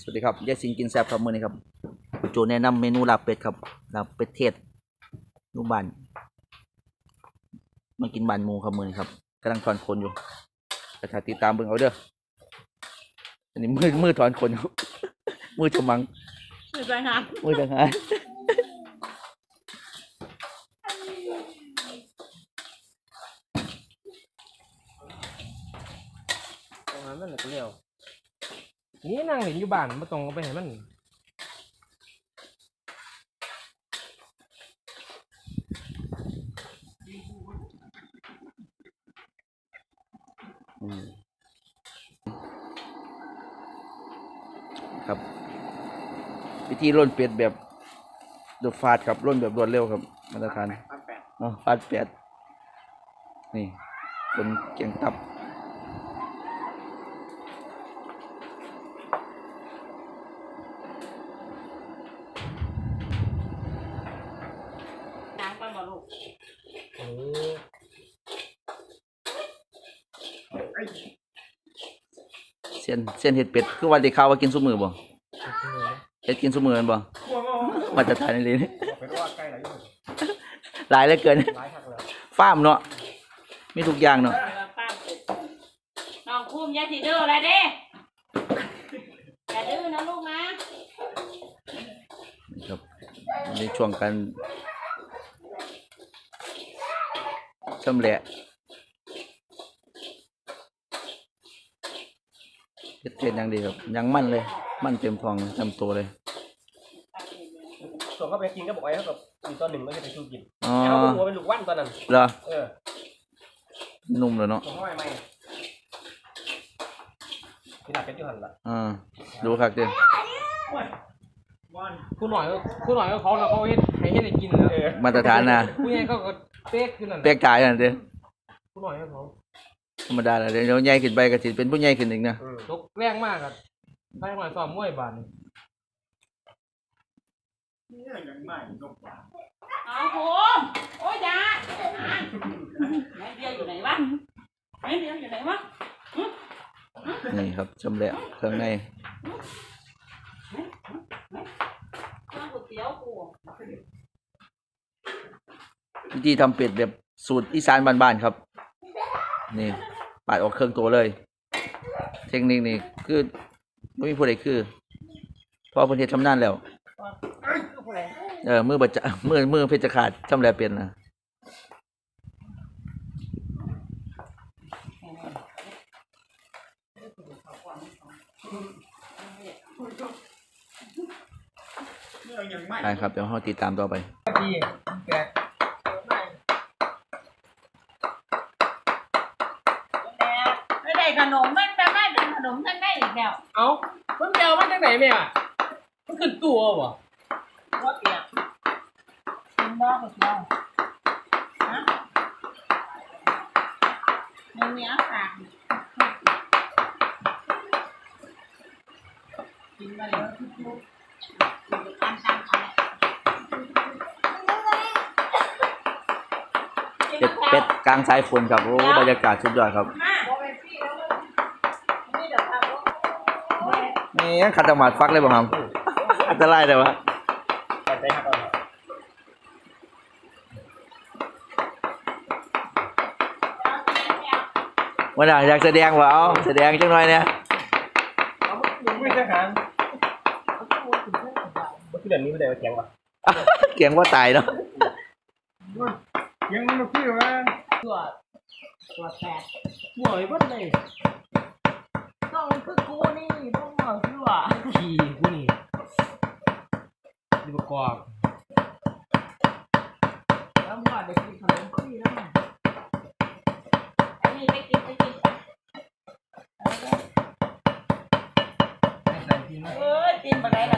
สวัสดีครับยายสิงกินแซ่บครับมื้อนี้ครับโจแนะนำเมนูลาบเป็ดครับลาบเป็ดเทศลูกบ้านมากินบ้านหมูครับมื้อนี้ครับกำลังถอนคนอยู่แต่ถ้าติดตามเบิ่งเอาเด้ออันนี้มือมือถอนคนครับมือจะมังไม่ไปครับมือจะหายตรงนั้นมันแหละก็เรียว นี่นั่งเห็นอยู่บ้านมาตรงเอาไปให้มันอืมครับวิธีร่นเป็ดแบบเดอะฟาดครับร่นแบบรวดเร็วครับมาตรฐานเนาะฟาดแปดนี่คนเกียงตับ ส้นเส้นเห็ดเป็ดคือวันที่ข้าวว่ากินซุมือบ่ก็คือเฮ็ดกินซุมือแม่นบ่มาตรฐานนี่เลย เป็นว่าใกล้หลายอยู่หลายเหลือเกิน หลายทักแล้วฟาร์มเนาะมีทุกอย่างเนาะเออป้าเป็ดน้องคุ้มอยาสิดื้ออะไรเด้อย่าดื้อนะลูกนะ ครับในช่วงการชำแหละ เฮ็ดเฮ็ดอย่างดีครับ ยังมั่นเลย มั่นเต็มทองเต็มตัวเลย ส่วนเขาไปกินก็บอกไว้เขากับอีกตอนหนึ่งไม่ได้ไปชูกินอ๋อแล้วเขาหัวเป็นลูกวันตอนนั้น เหรอ เออนุ่มเลยเนาะส่งเข้าไปไหมที่หลักเป็นจุหันละอ่าดูคักเด้อผู้หน่อยก็ผู้หน่อยก็เขาแล้วเขาเฮ็ดให้เฮ็ดให้กินแล้วเออมาตรฐานนะผู้ใหญ่ก็ก็เป๊กขึ้นนั่นเปียกกายนั่นเด้อผู้หน่อยก็เขา ธรรมดาแหละเดี๋ยวใหญ่ขึ้นไปก็สิเป็นผู้ใหญ่ขึ้นอีกนะอืมตกแรงมากครับใครหน่อยซ้อมมวยบาดนี่เอาคุ้มโอ้ยจ้าไหนเดียวอยู่ไหนวะไหนเดียวอยู่ไหนวะนี่ครับชำแหละเครื่องในข้าวก๋วยเตี๋ยวกูวิธีทำเป็ดแบบสูตรอีสานบ้านๆครับ นี่ ปาดออกเครื่องตัวเลย เทคนิคนี่คือไม่มีผู้ใดคือพราะเพิ่นเฮ็ดชำนาญแล้ว เออมือบัจจะมือมือเพชรขาดชำแหละเป็นนะใช่ครับเดี๋ยวเราติดตามต่อไปดีแกไม่ได้ ขนมมันจะไม่เป็นขนมท่านได้อีกแล้วเอ้ามันแมวมาจากไหนแม่อะมันขึ้นตัวบ่รถเปียกกินบ้าก๋วยเตี๋ยวฮะมันมีอาหารกินมาแล้วทุกลูกกินตามตามอะไรเป็ดเป็ดกลางสายฝนครับโอ้บรรยากาศสุดยอดครับ มานี่เดี๋ยวทำลูก นี่ ยังขัดตมาดฟักเลยบ่ครับอันตรายเลยวะแต่ใจหักเอาวันหลังอยากแสดงว่าเอาแสดงจังหน่อยเนี่ยเอามึงไม่ใช่หางเมื่อกี้เดือนนี้ไม่ได้มาแข่งว่ะเกียงว่าตายเนาะยังมันพี่ว่าตัวตัวแปดหน่อยเบิดเลย ต้องคือกูนี่ต้องเหมาตัวขี่กูนี่ดีประกอบแล้วหมดเด็กกินขนมขี้แล้วไงอันนี้ไปกินไปกินให้ใส่ทีนะเออกินไปไหนล่ะ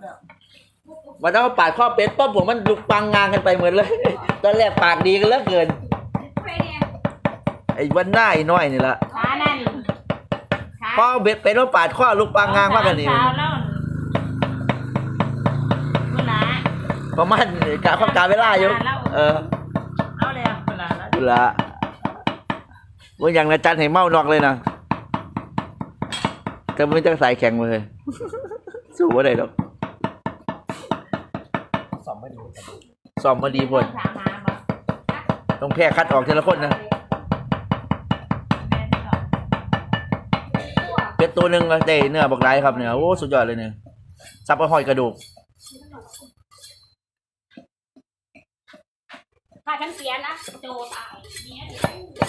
แล้ววันนั้นปาดข้อเป็ดปั๊บผมมันลุกปังงานกันไปเหมือนเลย ตอนแรกปากดีกันเหลือเกินไอ้วันหน้าไอ้น้อยนี่ละขานั่นขาพอเบ็ดเป็ดว่าปาดข้อลุกปังงานว่ากันนี่เช้าแล้วคุณนะประมาณกะข้อกาเวลาอยู่เออเอาเลยเวลาแล้วดูละว่าอย่างนะจันให้เมานอกเลยนะแต่มันจะใส่แข็งมาเลยสู้ว่าได้ดอกส องไม่ดีซ้อมมาดีพนถามหาบ่ต้องแพ้คัดออกทีละคนนะแม่ที่สองเป็ดตัวหนึ่งก็ได้เนื้อบักไรครับเนี่ยโอ้สุดยอดเลยเนี่ยซับไปหอยกระดูกถ้าฉันเสียนะโจตายเนี่ย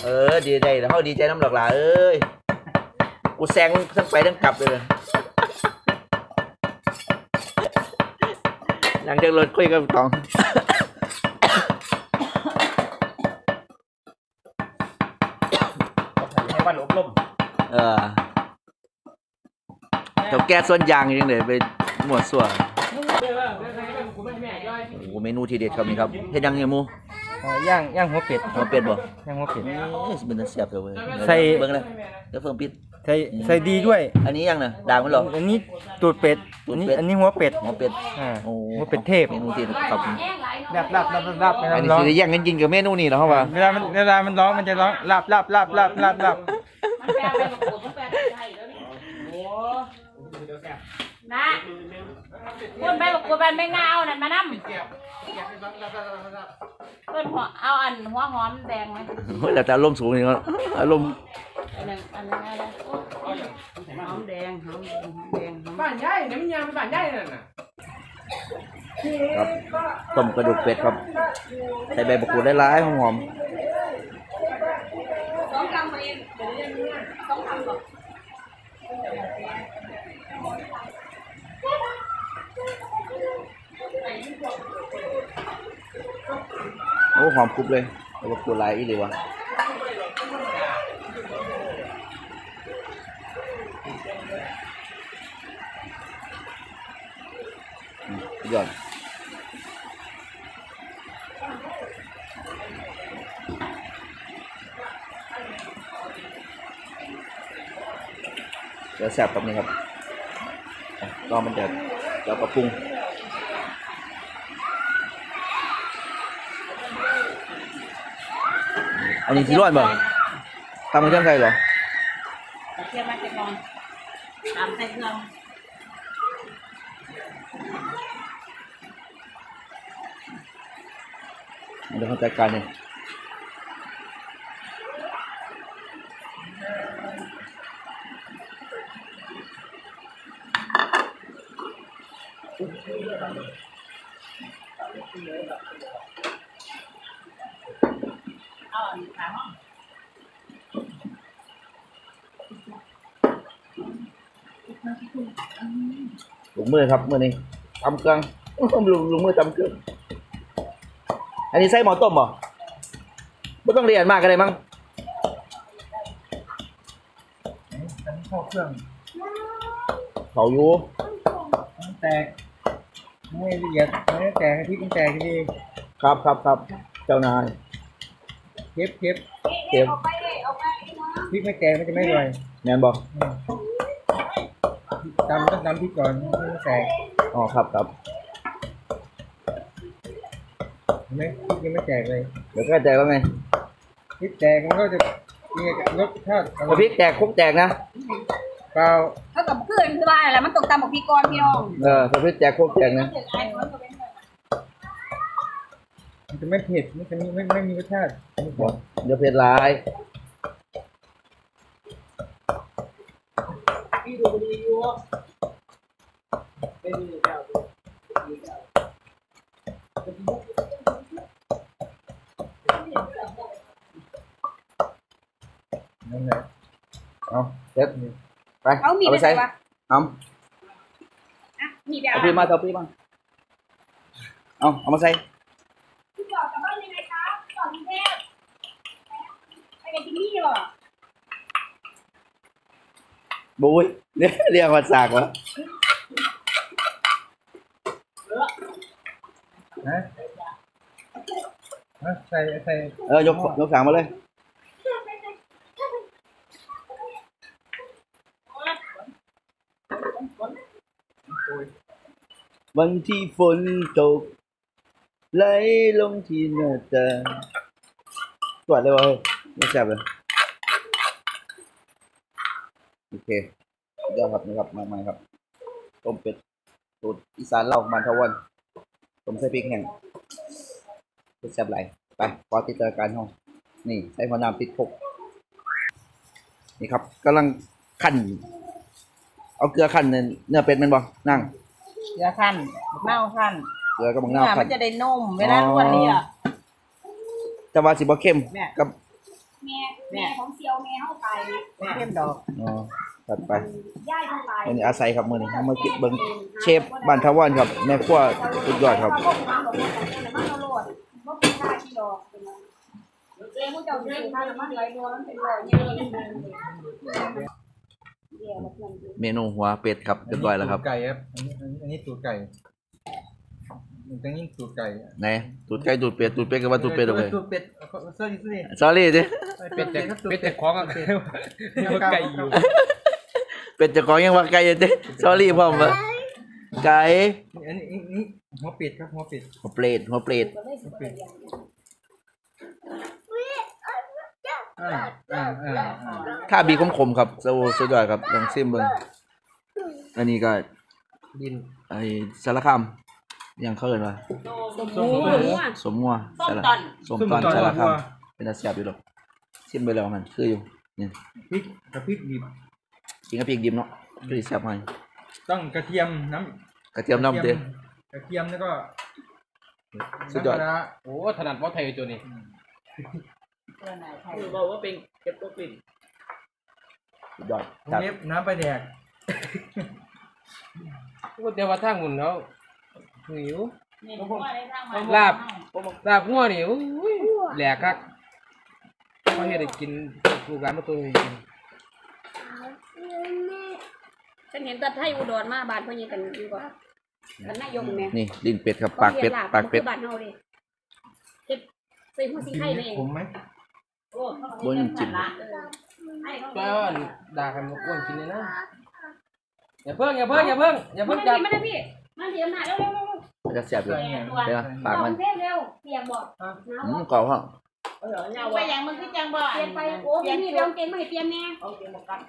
เออดีใจแล้วเขาดีใจน้ำหลอกหลาเอ้ยกูแซงทั้งไปทั้งกลับเลย หลังจากรถคุยกับตอง ให้บ้านอบรมเออเจ้าแก้ส่วนยางยังเลยไปหมวดส่วนเออเออเออกูไม่ให้แม่ย่อยโอ้โหเมนูทีเด็ดครับนี่ครับเฮ็ดยังเนี่ยหมูย่างย่างหัวเป็ดหัวเป็ดบ่ย่างหัวเป็ด เอ้ยเป็นตาเสียบเลยเว้ยใส่ เบิ่งเลยเดี๋ยวเพิ่มปิด ใส่ใส่ดีด้วย อันนี้ยังน่ะด่างมันเหรอ อันนี้ตูดเป็ดตูอัดนนี้เป็ด อันนี้หัวเป็ดหัวเป็ดอ่าโอ้หัวเป็ดเทพเมนูที่ครับแย่งหลายลาบลาบลาบลาบลาบอันนี้ร้องสิได้แย่งกันกินกับเมนูนี้เหรอครับว่าเวลามันเวลามันร้องมันจะร้องลาบลาบลาบลาบลาบลาบมันแปลเป็นประกวดมันแปลเป็นไทยแล้วนี่โอ้ นะคุณไปประกวดเป็นไม่งาเอานั่นมานั่มเพิ่นหัวเอาอันหัวหอมแดงไหมเฮ้ยแล้วแต่อารมณ์สูงนี่เนาะอารมณ์อันนั้นอันนั้นอะไรหอมแดงหอมแดงหอมแดงหอมบ้านใหญ่เนี่ยมันยามบ้านใหญ่นั่นน่ะครับต้มกระดูกเป็ดครับใส่ใบมะกรูดหลายๆหอมสองคำเองเดี๋ยวเรียนสองคำก่อนๆ โอ้หอมกรุบเลยใบมะกรูดหลายอีหลีวะยอดเดี๋ยวแซ่บครับนี่ครับ อะรอมันเดือดแล้วก็ปรุงอันนี้ที่ร้อนบ่ทำมาจังไงเหรอแต่เทียมมาจะกองตามใส่เครื่องเดี๋ยวเขาจัดการเอง ลุงมือครับมือนี้ตำเครื่องลุงลุงมือตำเครื่องอันนี้ไส้หมอต้มเหรอไม่ต้องเรียนมากก็ได้มั้งเข้าเครื่องเขาอยู่แตก ไม่ละเอียดไม่แตกให้พี่มันแตกดีครับครับครับเจ้านายเก็บเก็บเต็มพริกไม่แตกมันจะไม่อร่อยแมนบอกตำต้องตำพริกก่อนไม่แตกอ๋อครับครับเห็นไหมพริกยังไม่แตกเลยเดี๋ยวก็แตกแล้วไงพริกแตกมันก็จะมีรสชาติพอพริกแตกคุกแตกนะเปล่าเท่ากับเพื่ อนคือว่าอะไรมันตกตามบอกพี่กรพี่น้องเออพอพริกแตกคุกแตกนะมันจะไม่เผ็ดมันจะไม่ไม่ไม่มีรสชาติบอกเดี๋ยวเผ็ดร้ายนั่นแหละเอาเสร็จไปเอามีดไปไปใส่ ใส่ปะ เอาอะมีดไปเอาเอาพี่มาเอาพี่มาเอาเอามาใส่พี่จอดกลับบ้านยังไงครับจอดกรุงเทพไปกับที่นี่เหรอบุ้ยเรียกเรียกว่าสากวะใส่ใส่เออยกยกสากมาเลย วันที่ฝนตก ไหลลงที่หน้าตางตรวจเลยวะเฮ้ยไม่แซ่บเลยโอเคสุดยอดครับนะครับมาใหม่ครับต้มเป็ดสูตรอีสานเล่ามันทวันต้มใส่พริกแห้งแซ่บไหลยไปขอติดตาการห้องนี่ใส่หัวน้ำติดพกนี่ครับกำลังขั้น เอาเกลือขั้นเนื้อเป็ดแมันบ่นั่ง เดี๋ยวขั้นเน่าขั้นเกลือกับบังเนื้นาวอขั้มันนจะได้นุ่มเวลาลวกนี่อะ แต่ว่าสิบ่เข้มแม่ กับแม่แม่ของเซียวแม่เข้าไปเข้มดอกอ๋อตัดไปย่ายเข้าไปอันนี้อาศัยครับมื้อนี้มากินเบิ่งเชฟบ้านทวันครับแม่ครัวสุดยอดครับ เขาบอกว่าบอกว่าแต่มันเอาโลดบ่เป็นค่าที่ดอกเป็นไงเองผู้เจ้าสิค่าน้ำมันไหลรัวมันเป็นร้อยเยอะเดี๋ยวมา เพื่อนดูเมนูหัวเป็ดครับเรียบร้อยแล้วครับ ไก่ครับอันนี้อันนี้ตูดไก่มันต้องยิ่งตูดไก่ไหนตูดไก่ตูดเป็ดตูดเป็ดก็ว่าตูดเป็ดเอาไปตูดเป็ดเสื้อยืด sorry ดิเป็ดแต่เป็ดแต่ของอะไก่อยู่เป็ดเจะของยังว่าไก่อยู่เด้ sorry พ่อมว่าไก่อันนี้นี่หัวเป็ดครับหัวเป็ดหัวเปรตหัวเปรต อ่าอ่าอ่าอ่าถ้าบีคมๆครับสุดสุดยอดครับลองซิมเบิ่งอันนี้ก็ดินไอ้สารคามยังเขาเอิ้นว่าหมูหมูสมงัวส้มสารตอนสมตอนสารคามเป็นตาแซ่บอยู่หรอกชิมไปแล้วมันคืออยู่นี่พริกกับพริกดิบกินกับพริกดิบเนาะคือสิแซ่บไหมต้องกระเทียมน้ำกระเทียมน้ำเด้ กระเทียมแล้วก็สุดยอด น้ำปลาร้าโอ้ถนัดว่าไทยตัวนี้ คือบอกว่าเป็นเก็บตัวกลิ่นสุดยอดวงจัดเล็บน้ำปลาแดกก็เดี๋ยวว่าทางหุ่นแล้วหิว นี่ผมว่าได้ทางมาลาบ ลาบงัวนี่อุ้ยแหลกคักพอเฮ็ดให้กินลูกหลานมาตัวให้กินฉันเห็นตาไทยอุดรมาบ้านเพิ่นยังกันอยู่ก่อนมันนายกแม่นี่ลิ้นเป็ดครับปากเป็ด ปากเป็ด บ้านเฮาดิเฮ็ดใส่หัวสิไข่นี่ผมไหมโอ้ บ่ยังกินละก็ด่ากันมาอ้วนกินเลยนะอย่าเพิ่งอย่าเพิ่งอย่าเพิ่งอย่ามัเพิ่นงจัจับบมันพี่มันสิอำนาจเร็วมันจะแซ่บอยู่เดี๋ยวนะๆปากมันเร็วเร็วเปียกบ่อืมกรอบฮะไปอย่างมึงคือจังบ่เปลี่ยนไปโอ้พี่นี่เรื่องเก่งมาให้เปลี่ยนแน่เอาเกมบอกกัน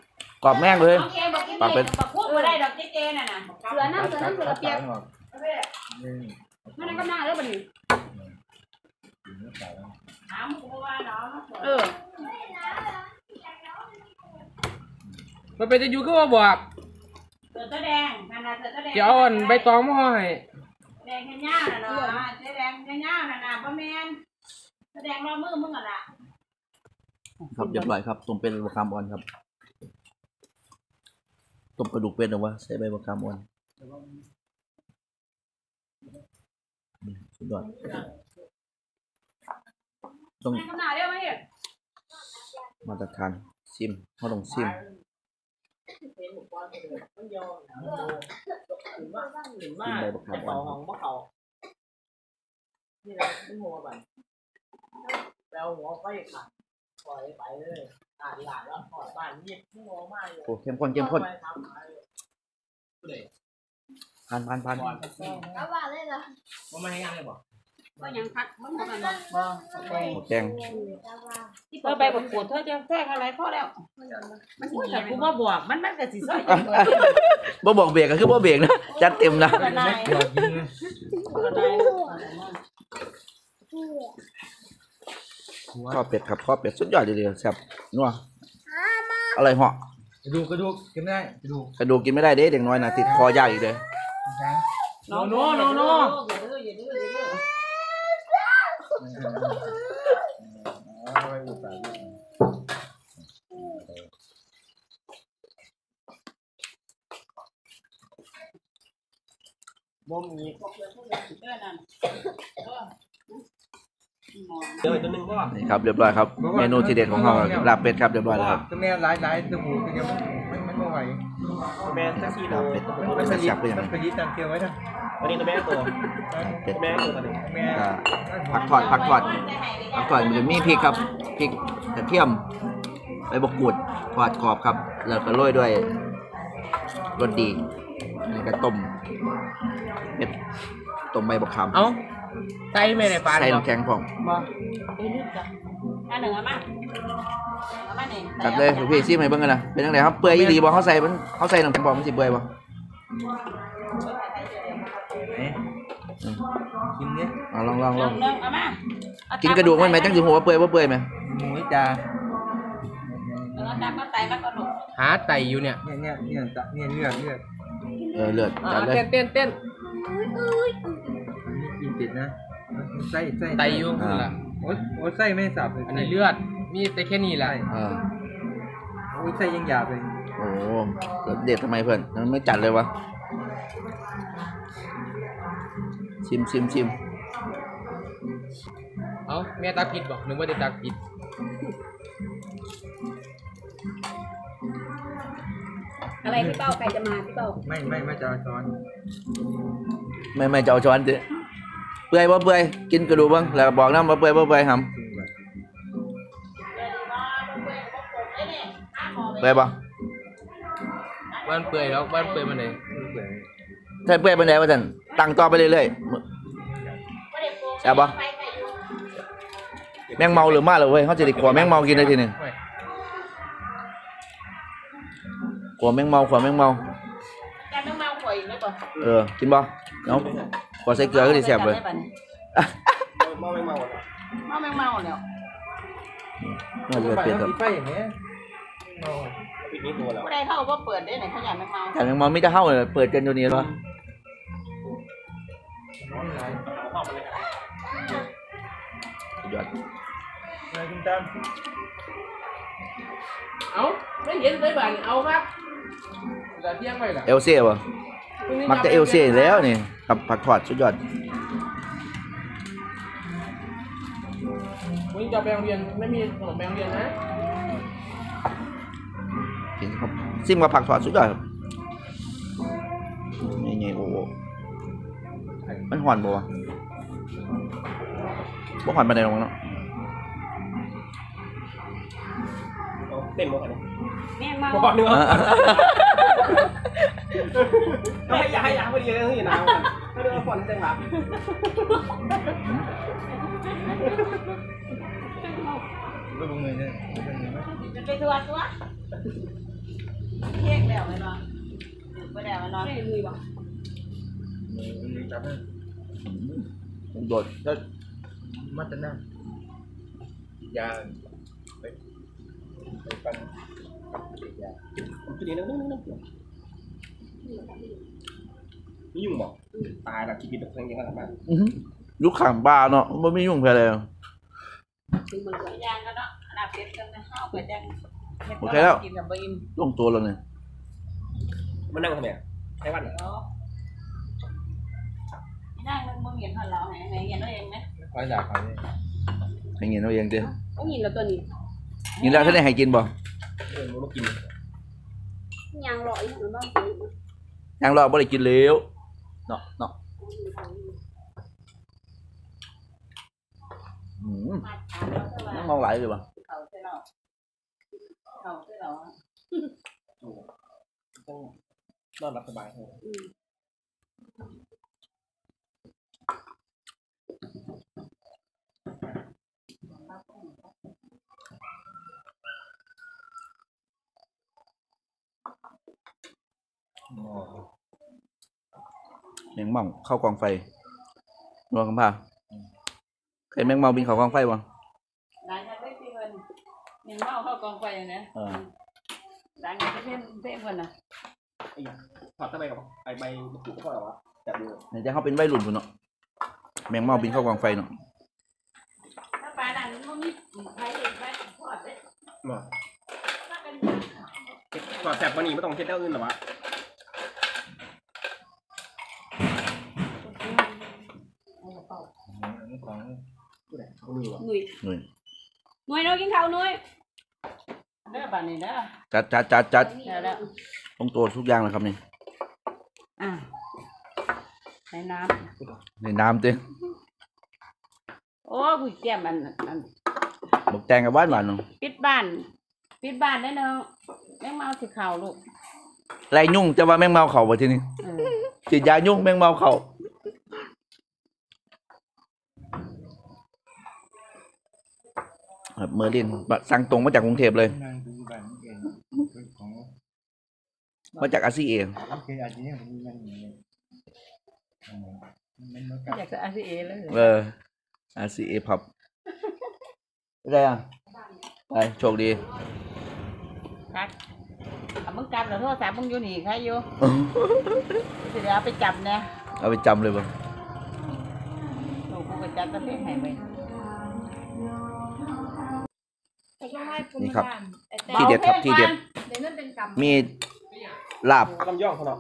กรอบแม่งเลยโอเคบอกกินนี่บอกพูดบ่ได้ดอกเจ๊ๆน่ะนะเสือน้ำเสือน้ำเสือเปียกนี่มันนั่นก็น่าแล้วบัดนี้ ถามกูว่าเนาะเออมันเป็นจะอยู่ก็ว่าบอกเสือตะแดงนั่นน่ะเสือตะแดงเดี๋ยวเอาอันใบตองมาห่อให้แดงแค่ย่าน่ะเนาะเจ๊แดงแค่ย่าน่ะนะบ่แม่นแสดงรอมือมึงอะล่ะครับเรียบร้อยครับต้มเป็ดใบมะขามอ่อนครับต้มกระดูกเป็ดเอาวะใส่ใบมะขามอ่อนอืมสุดยอด ต้องก็น่าเร็วมาเฮ็ดมาตรฐานซิมเขาต้องซิมมาใบมะขามอ่อนครับบ่เขานี่แหละมึงหัวบันแล้วหัวไฟขาดปล่อยไปเลยอ่านหลานแล้วปล่อยบ้านนี่มึงหัวมาอยู่โอ้เข้มข้นเข้มข้นไปทำอะไรพันพันพันเอาว่าเลยล่ะว่าไม่ให้งานเลยบอก ก็ยังพักมันบ่กันบ่หมดแกงที่เออไปประกวดเธอจะแทรกอะไรพอแล้ว มันสิโอ้ยมีแต่กูมาบอกมันมันก็สิซอยบ่บอกเบรกก็คือบ่เบรกนะจัดเต็มนะข้อเป็ดครับข้อเป็ดสุดยอดเลยแซ่บนัวอะไรเหาะกระดูกกระดูกกินได้กระดูกกระดูกกินไม่ได้เด้เด็กน้อยนะติดคอยากอีกเลยช้างโนโนโนโน อย่าดื้ออย่ออย่าดื้อเอาไปอุดปากบ่มีเด้อนั่นเดี๋ยวตัวหนึงก็นี่ครับเรียบร้อยครับ เมนูที่เด็ดของเราลาบเป็ดครับเรียบร้อยแล้วครับตัวแม่หลายหลายตัวหูตัวเดียว มันมันไม่ไหวแม่แท็กซี่ลาเราบเป็ดมันแซ่ไปยิบๆก็ยังมัไงนไปยิดตามเกลียวไว้นะวันนี้ตัวแม่ตัวเป็ดแม่ตัวตัวนึงแม่ผักทอดผักทอดผักทอดมันจะมีพริกครับพริกกระเทียมใบบกกูดทอดกรอบครับ แล้วก็โรยด้วยรสดีนี่ก็ต้มเป็ดต้มใบบักขามเอ้าไตไม่ได้ปลาใส่หรอน้ำแข็งพร้อมบ่ อันหนึ่งเอามาเอามาหนึ่งจัดเลยลูกพี่ซิมให้เบิ่งกันนะเป็นจังไดครับเปื่อยอีหลีบ่เขาใส่มันเขาใส่น้ำแข็งบ่มันสิเปื่อยบ่เอ๊ะอืมกินเนี่ยเอาลองลองหลนึ่องงหนึ่งเอามากินกระดูกมันไหมจังสิหัวาเปื่อยบ่เปื่อยไหมหมูจ้าเอาน้ำมาใส่มาก็ลูกหาไตอยู่เนี่ยเนี่ยเนี่ยเนี่ยตะเนี่ยเลือดเลือดเออเลือดอ่าจัดเลยเต้นเต้นเต้นกินติดนะไส้ไส้ไตอยู่นั่นล่ะ โอ้ยโอ้ยไส้ไม่สับเลยอันนี้เลือด มีแต่แค่นี้แหละเออโอ้ยไส้ยังหยาบเลยโอ้โหรสเด็ดทำไมเพื่อนมันไม่จัดเลยวะ ชิมชิมชิมเอ้าแม่ตักผิดบอกนึกว่าได้ตักผิดอะไรพี่เป้าใครจะมาพี่เป้าไม่ไม่ไม่จะเอาช้อน ไม่ไม่จะเอาช้อนสิ เปื่อยบ่เปื่อยกินกระดูกบ้างแล้วก็บอกน้ำบ่เปื่อยบ่เปื่อยหำเปื่อยบ่บ้านเปื่อยแล้วบ้านเปื่อยมันไหนถ้าเปื่อยเป็นไงวะท่านตั้งต่อไปเรื่อยๆแซ่บบ่แมงเมาหรือมาเลยเว้ยเขาจะได้ขวแมงเมากินได้ทีหนึ่งโอ้ยขวแมงเมาขวแมงเมาแกต้องเมาข่อยอีกแล้วป่ะเออกินบ่เนาะ ขวใส่เกลือก็ดีแซ่บเลยเมาไม่เมาเมาแมงเมาแล้วน่าจะเปลี่ยนครับไฟอย่างเงี้ยเอาปิดนี้ตัวแล้วผู้ใดเข้าก็เปิดได้ไหนขยันแมงเมาแต่แมงเมาไม่ได้เข้าเลยเปิดกันอยู่นี่วะน้อยหลายห้องมันเลยสุดยอดเลยคุณตามเอ้าไม่เห็นเลยบ้านเอาครับจะเที่ยงไปล่ะเอลเซ่บ่ มักจะเอลเซ่แล้วนี่กับผักทอดสุดยอดวันนี้จะไปโรงเรียนไม่มีขนมไปโรงเรียนนะกินครับซิมกับผักทอดสุดยอดครับนี่ไงโอ้โหมันหอนบ่วะบ่หอนปานใดหรอกมั้งเนาะ เต้นหมดเลยแมงเมาบอกเนื้อไม่อยากให้อยากพอดีเลยที่น้ำถ้าเดือดฝนเต็มหลับก็ลงเลยเนี่ยจะไปตัวตัวเค้กแล้วไหมเนาะไปแล้วไหมเนาะไม่มีบ่มันจับให้ผมโดดแล้วมัดจะนั่งยาไปไปันยาทีนี้นั่งนั่งนั่งนี่ยุ่งบอกตายละคิดผิดตัวเองยังไงบ้างอื้อหือลูกขังบ้าเนาะบ่มียุ่งแพ้เลยถึงมือยางกันเนาะอันดับเด็ดกันนะข้าวเปิดยังกินกับบิมลงตัวแล้วเนี่ยมันนั่งทำไมใช้วันเนาะไม่ได้มึงมึงเห็นหันเราไหนไหนเห็นตัวเองไหมคอยด่าเขาเนี่ยให้เงินเอาเองเด้อก็เห็นแล้วตัวนี้กินแล้วท่านได้ให้กินเรางยังรอบ่ได้กินแล้วเนาะเนาะอืมมาถามเราเท่าไหร่น้ำเมาไหลเลยบ่เขาเท่าเราเขาเท่าเรา ต้องนอนหลับสบายเถอะ แมงเม่าเข้ากองไฟรวมกันพาเคยแมงเมาบินเข้ากองไฟบ่ร้านยังไม่ตีเงินยังเมาเข้ากองไฟนะเออร้านยังไม่เพ่นเพ่นคนนะไอ้ยาถอดทำไมกับไอ้ใบมะกรูดก็พอแล้ววะจับดูไหนจะเข้าเป็นวัยรุ่นพุ่นเนาะแมงเมาบินเข้ากองไฟเนาะถ้าปลาดันมันมีใครเด็กไหมทอดเลยมาถ้ากันถอดแสบกว่านี้ไม่ต้องเช็ดเท้าอื่นหรอวะ ของผู้ใดเขาลือวะหนุ่ยหนุ่ยหนุ่ยน้อยกินข้าวหนุ่ยเด้อบ้านนี้เด้อจัดจัดจัดจัดเดี๋ยวแล้วต้องตัวทุกอย่างเลยครับนี่อะในน้ในน้ำเต้ำโอ้ผู้แก้มอันอันบอกแตงกับหวานหวานเนาะปิดบ้านปิดบ้านได้เนาะแม่งเมาสิเข่าลูกไรยุ่งจะว่าแมงเมาเข่าไปทีนี้เออฉีดยายุ่งแมงเมาเข่า ครับเมอร์ลินสั่งตรงมาจากกรุงเทพเลยนั่งดูบ้านเองของมาจากอาซีเอโอเคอาจจะยังมีมันอยู่เนี่ยมันมันกับอยากจะอาซีเอเลยเอออาซีเอพับอะไรอะไปโชคดีครับเอามึงกลับแล้วโทรศัพท์มึงอยู่นี่ใครอยู่สิเดี๋ยวเอาไปจับเนี่ยเอาไปจำเลยบ่ลูกกูก็จับตะเพียงให้ไป นี่ครับที่เด็ดครับที่เด็ด เดี๋ยวนั่นเป็นกรรมมีลาบลำย่องเขาเนาะ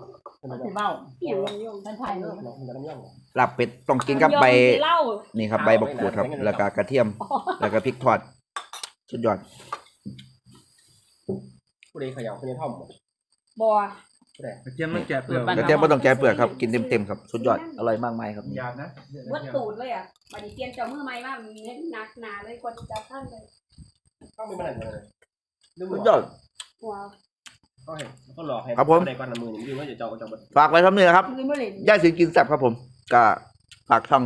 มันสิเมาเหี่ยวลงยงมันถ่ายรูปลำย่องลาบเป็ดต้องกินกับใบเหล้านี่ครับใบบักขูดครับ แล้วก็กระเทียม แล้วก็พริกทอดสุดยอดผู้ใดเขย่าคนนี้ท่อมบัวผู้ใดกระเทียมมันแกะเปลือกกระเทียมไม่ต้องแกะเปลือกครับกินเต็มๆครับสุดยอดอร่อยมากมายครับยาบนะ วัดตูดเลยอะบัดนี้เตรียมเจ้ามือใหม่มามีหนักหนาเลยกว่าจะจับท่านเลย ต้องมีมันอะไรเลยลืมสุดหยรออดว้าวก็เห็นก็หลอกให้ครับผมใดก่อนละมือนี่ยืมว่าจะเจ้าก็เจ้าฝากไว้ทำเนื้อครับ ลืมไม่เลยย่าสินกินแซ่บครับผมก็ฝากช่อง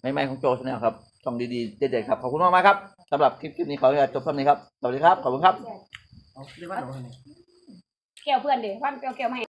ใหม่ๆของโจชาแนลครับช่องดีๆเด็ดๆครับ ขอบคุณมากๆครับสำหรับคลิปคลิปนี้ขออนุญาตจบเท่านี้ครับ สวัสดีครับ ขอบคุณครับ เอาเรียกว่าหนูให้แก้วเพื่อนเดี๋ยวพันแก้วแก้วมาให้